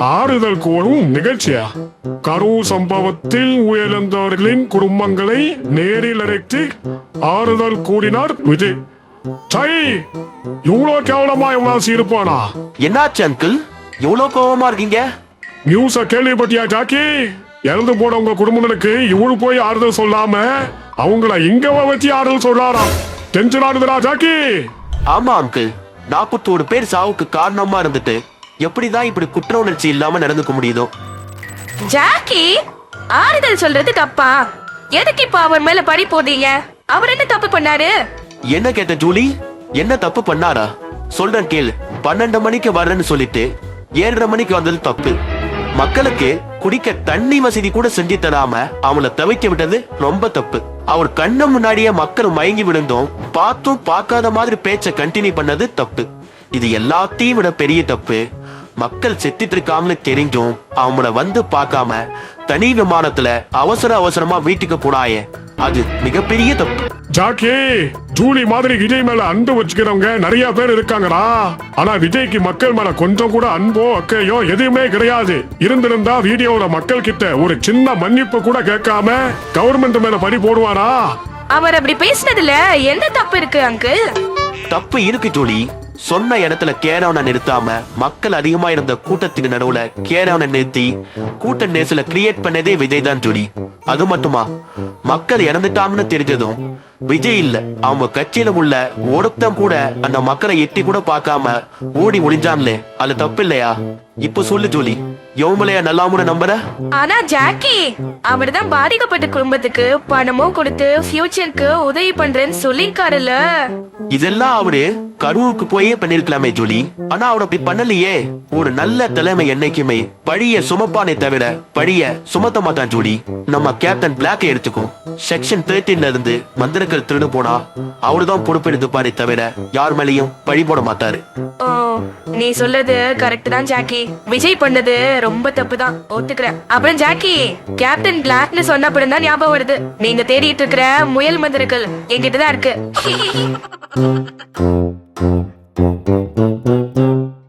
ஆறுதல் கூறும் நிகழ்ச்சியா? கரூர் சம்பவத்தில் உயிரிழந்தவர்களின் குடும்பங்களை நேரில் அழைத்து ஆறுதல் கூறினார் விஜய். சை இவ்வளோ கேவலமா இவ்வளவு இருப்பானா என்னாச்சு அங்கிள் இவ்வளவு கோவமா இருக்கீங்க? நியூஸ கேள்விப்பட்டியா ஜாக்கி? இறந்து போனவங்க குடும்பங்களுக்கு இவரு போய் ஆறுதல் சொல்லாம அவங்கள இங்க வச்சு ஆறுதல் சொல்றாராம். டென்ஷன் ஆகுதுடா ஜாக்கி. ஆமா அங்கிள் நாற்பத்தோரு பேர் சாவுக்கு காரணமா இருந்துட்டு எப்படிதான் இப்படி குற்ற உணர்ச்சி இல்லாம நடந்துக்க முடியுதோ? ஜாக்கி ஆறுதல் சொல்றது தப்பா. எதுக்கு இப்ப அவர் மேல பழி போடுறீங்க அவர் என்ன தப்பு பண்ணாரு? என்ன கேட்ட ஜூலி? என்ன தப்பு பண்ணாரா? சொல்றேன் கேளு. பன்னெண்டு மணிக்கு வரேன்னு சொல்லிட்டு ஏழரை மணிக்கு வந்தது தப்பு. மக்களுக்கு குடிக்க தண்ணி வசதி கூட செஞ்சு தராம அவங்கள தவிக்க விட்டது ரொம்ப தப்பு. அவர் கண்ணு முன்னாடியே மக்கள் மயங்கி விழுந்தோம். பார்த்தும் பார்க்காத மாதிரி பேச்ச கண்டினியூ பண்ணது தப்பு. இது எல்லாத்தையும் விட பெரிய தப்பு. மக்கள் செத்துட்டு இருக்காங்கன்னு தெரிஞ்சும் அவங்கள வந்து பார்க்காம தனி விமானத்துல அவசர அவசரமா வீட்டுக்கு போனாயே. அது மிகப்பெரிய தப்பு. ஜாக்கி ஜூலி மாதிரி விஜய் மேல அன்பு வச்சுக்கிறவங்க நிறைய பேர் இருக்காங்கடா. ஆனா விஜய்க்கு மக்கள் மேல கொஞ்சம் கூட அன்போ அக்கையோ எதுவுமே கிடையாது. இருந்திருந்தா வீடியோல மக்கள் கிட்ட ஒரு சின்ன மன்னிப்பு கூட கேட்காம கவர்மெண்ட் மேல பழி போடுவானா? அவர் அப்படி பேசினதுல என்ன தப்பு இருக்கு அங்கிள் தப்பு இருக்கு ஜோலி. சொன்ன இடத்துல கேரவனை நிறுத்தாம மக்கள் அதிகமா இருந்த கூட்டத்துக்கு நடுவுல கேரவனை நிறுத்தி கூட்ட நேசல கிரியேட் பண்ணதே விஜய் தான் ஜோலி. அது மட்டுமா? மக்கள் இறந்துட்டாங்கன்னு தெரிஞ்சதும் விஜய் இல்ல. அவங்க கட்சியில உள்ள ஒருத்தன் கூட அந்த மக்களை எட்டி கூட பார்க்காம ஓடி ஒளிஞ்சான்லே. அது தப்பு இல்லையா இப்ப சொல்லு ஜோலி. எவமலையா நல்லாமுன்னு நம்புற? ஆனா ஜாக்கி அவர்தான் பாதிக்கப்பட்ட குடும்பத்துக்கு பணமும் கொடுத்து ஃபியூச்சருக்கு உதவி பண்றேன்னு சொல்லிருக்காருல்ல இதெல்லாம் அவரு கரூருக்கு போயே பண்ணிருக்கலாமே ஜோலி. ஆனா அவர் அப்படி பண்ணலையே. ஒரு நல்ல தலைமை என்னைக்குமே பழிய சுமப்பானே தவிர பழிய சுமத்த மாட்டான் ஜோலி. நம்ம கேப்டன் பிளாக் எடுத்துக்கும். செக்ஷன் தேர்ட்டின்ல இருந்து மந்திரக்கள் திருடு போனா அவருதான் பொறுப்பெடுத்துப்பாரே தவிர யார் மேலயும் பழி போட மாட்டாரு. நீ சொல்றது கரெக்ட் தான் ஜாக்கி. விஜய் பண்ணது ரொம்ப தப்பு தான் ஒத்துக்கிறேன். அப்புறம் ஜாக்கி கேப்டன் பிளாக்னு சொன்ன அப்புறம் தான் ஞாபகம் வருது. நீங்க தேடிட்டு இருக்கிற முயல் மந்திரங்கள் என்கிட்ட தான் இருக்கு. Thank you.